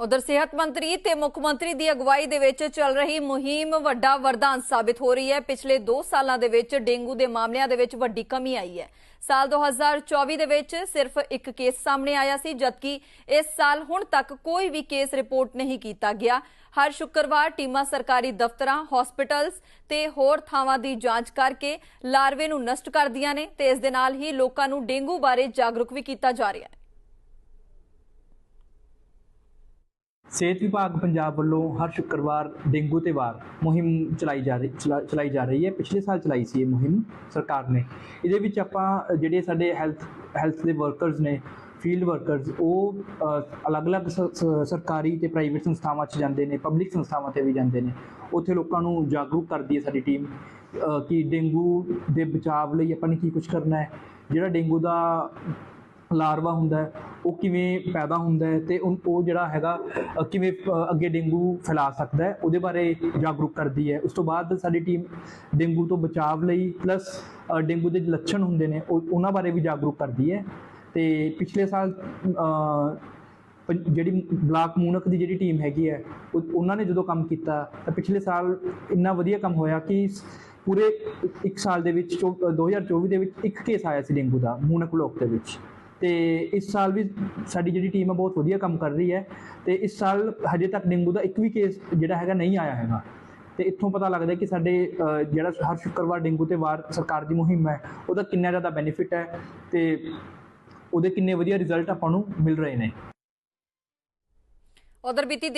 ਉਧਰ ਸਿਹਤ ਮੰਤਰੀ ਤੇ ਮੁੱਖ ਮੰਤਰੀ ਦੀ ਅਗਵਾਈ ਦੇ ਵਿੱਚ ਚੱਲ ਰਹੀ ਮੁਹਿੰਮ ਵੱਡਾ ਵਰਦਾਨ ਸਾਬਿਤ ਹੋ ਰਹੀ ਹੈ। ਪਿਛਲੇ 2 ਸਾਲਾਂ ਦੇ ਵਿੱਚ ਡੇਂਗੂ ਦੇ ਮਾਮਲਿਆਂ ਦੇ ਵਿੱਚ ਵੱਡੀ ਕਮੀ ਆਈ ਹੈ। ਸਾਲ 2024 ਦੇ ਵਿੱਚ ਸਿਰਫ ਇੱਕ ਕੇਸ ਸਾਹਮਣੇ ਆਇਆ ਸੀ, ਜਦਕਿ ਇਸ ਸਾਲ ਹੁਣ ਤੱਕ ਕੋਈ ਵੀ ਕੇਸ ਰਿਪੋਰਟ ਨਹੀਂ ਕੀਤਾ ਗਿਆ। ਹਰ ਸ਼ੁੱਕਰਵਾਰ ਟੀਮਾਂ ਸਰਕਾਰੀ ਦਫ਼ਤਰਾਂ, ਹਸਪੀਟਲਸ ਤੇ ਹੋਰ ਥਾਵਾਂ ਦੀ ਜਾਂਚ ਕਰਕੇ ਲਾਰਵੇ ਨੂੰ ਨਸ਼ਟ ਕਰਦੀਆਂ ਨੇ ਤੇ ਇਸ ਦੇ ਨਾਲ ਹੀ ਲੋਕਾਂ ਨੂੰ ਡੇਂਗੂ ਬਾਰੇ ਜਾਗਰੂਕ ਵੀ ਕੀਤਾ ਜਾ ਰਿਹਾ ਹੈ। ਸਿਹਤ ਵਿਭਾਗ ਪੰਜਾਬ ਵੱਲੋਂ ਹਰ ਸ਼ੁੱਕਰਵਾਰ ਡੇਂਗੂ ਤੇ ਵਾਰ ਮੁਹਿੰਮ ਚਲਾਈ ਜਾ ਰਹੀ, ਚਲਾ- ਚਲਾਈ ਜਾ ਰਹੀ ਹੈ। ਪਿਛਲੇ ਸਾਲ ਚਲਾਈ ਸੀ ਇਹ ਮੁਹਿੰਮ ਸਰਕਾਰ ਨੇ। ਇਹਦੇ ਵਿੱਚ ਆਪਾਂ ਜਿਹੜੇ ਸਾਡੇ ਹੈਲਥ ਹੈਲਥ ਦੇ ਵਰਕਰਸ ਨੇ, ਫੀਲਡ ਵਰਕਰਸ, ਉਹ ਅਲੱਗ-ਅਲੱਗ ਸ- ਸ- ਸਰਕਾਰੀ ਤੇ ਪ੍ਰਾਈਵੇਟ ਸੰਸਥਾਵਾਂ 'ਚ ਜਾਂਦੇ ਨੇ, ਪਬਲਿਕ ਸੰਸਥਾਵਾਂ ਤੇ ਵੀ ਜਾਂਦੇ ਨੇ। ਉੱਥੇ ਲੋਕਾਂ ਨੂੰ ਜਾਗਰੂਕ ਕਰਦੀ ਹੈ ਸਾਡੀ ਟੀਮ ਕਿ ਡੇਂਗੂ ਦੇ ਬਚਾਅ ਲਈ ਆਪਾਂ ਨੇ ਕੀ ਕੁਝ ਕਰਨਾ ਹੈ। ਜਿਹੜਾ ਡੇਂਗੂ ਦਾ ਲਾਰਵਾ ਹੁੰਦਾ ਹੈ ਉਹ ਕਿਵੇਂ ਪੈਦਾ ਹੁੰਦਾ ਹੈ ਤੇ ਉਹ ਉਹ ਜਿਹੜਾ ਹੈਗਾ ਕਿਵੇਂ ਅੱਗੇ ਡੇਂਗੂ ਫੈਲਾ ਸਕਦਾ ਹੈ ਉਹਦੇ ਬਾਰੇ ਜਾਗਰੂਕ ਕਰਦੀ ਹੈ। ਉਸ ਤੋਂ ਬਾਅਦ ਸਾਡੀ ਟੀਮ ਡੇਂਗੂ ਤੋਂ ਬਚਾਵ ਲਈ ਪਲੱਸ ਡੇਂਗੂ ਦੇ ਲੱਛਣ ਹੁੰਦੇ ਨੇ ਉਹ- ਉਹਨਾਂ ਬਾਰੇ ਵੀ ਜਾਗਰੂਕ ਕਰਦੀ ਹੈ। ਤੇ ਪਿਛਲੇ ਸਾਲ ਪੰ- ਜਿਹੜੀ ਬਲਾਕ ਮੂਨਕ ਦੀ ਜਿਹੜੀ ਟੀਮ ਹੈਗੀ ਹੈ ਉਹ- ਉਹਨਾਂ ਨੇ ਜਦੋਂ ਕੰਮ ਕੀਤਾ ਤਾਂ ਪਿਛਲੇ ਸਾਲ ਇੰਨਾ ਵਧੀਆ ਕੰਮ ਹੋਇਆ ਕਿ ਪੂਰੇ ਇੱਕ ਸਾਲ ਦੇ ਵਿੱਚ ਚੌ- ਅ, 2024 ਦੇ ਵਿੱਚ ਇੱਕ ਕੇਸ ਆਇਆ ਸੀ ਡੇਂਗੂ ਦਾ ਮੂਨਕ ਬਲਾਕ ਦੇ ਵਿੱਚ। ਤੇ ਇਸ ਸਾਲ ਵੀ ਸਾਡੀ ਜਿਹੜੀ ਟੀਮ ਹੈ ਬਹੁਤ ਵਧੀਆ ਕੰਮ ਕਰ ਰਹੀ ਹੈ ਤੇ ਇਸ ਸਾਲ ਹਜੇ ਤੱਕ ਡੇਂਗੂ ਦਾ ਇੱਕ ਵੀ ਕੇਸ ਜਿਹੜਾ ਹੈਗਾ ਨਹੀਂ ਆਇਆ ਹੈਗਾ। ਤੇ ਇੱਥੋਂ ਪਤਾ ਲੱਗਦਾ ਕਿ ਸਾਡੇ ਜਿਹੜਾ ਹਰ ਸ਼ੁੱਕਰਵਾਰ ਡੇਂਗੂ ਤੇ ਵਾਰ ਸਰਕਾਰ ਦੀ ਮੁਹਿੰਮ ਹੈ, ਉਹਦਾ ਕਿੰਨਾ ਜ਼ਿਆਦਾ ਬੈਨੀਫਿਟ ਹੈ ਤੇ ਉਹਦੇ ਕਿੰਨੇ ਵਧੀਆ ਰਿਜ਼ਲਟ ਆਪਾਂ ਨੂੰ ਮਿਲ ਰਹੇ ਨੇ। ਉਧਰ ਬੀਤੀ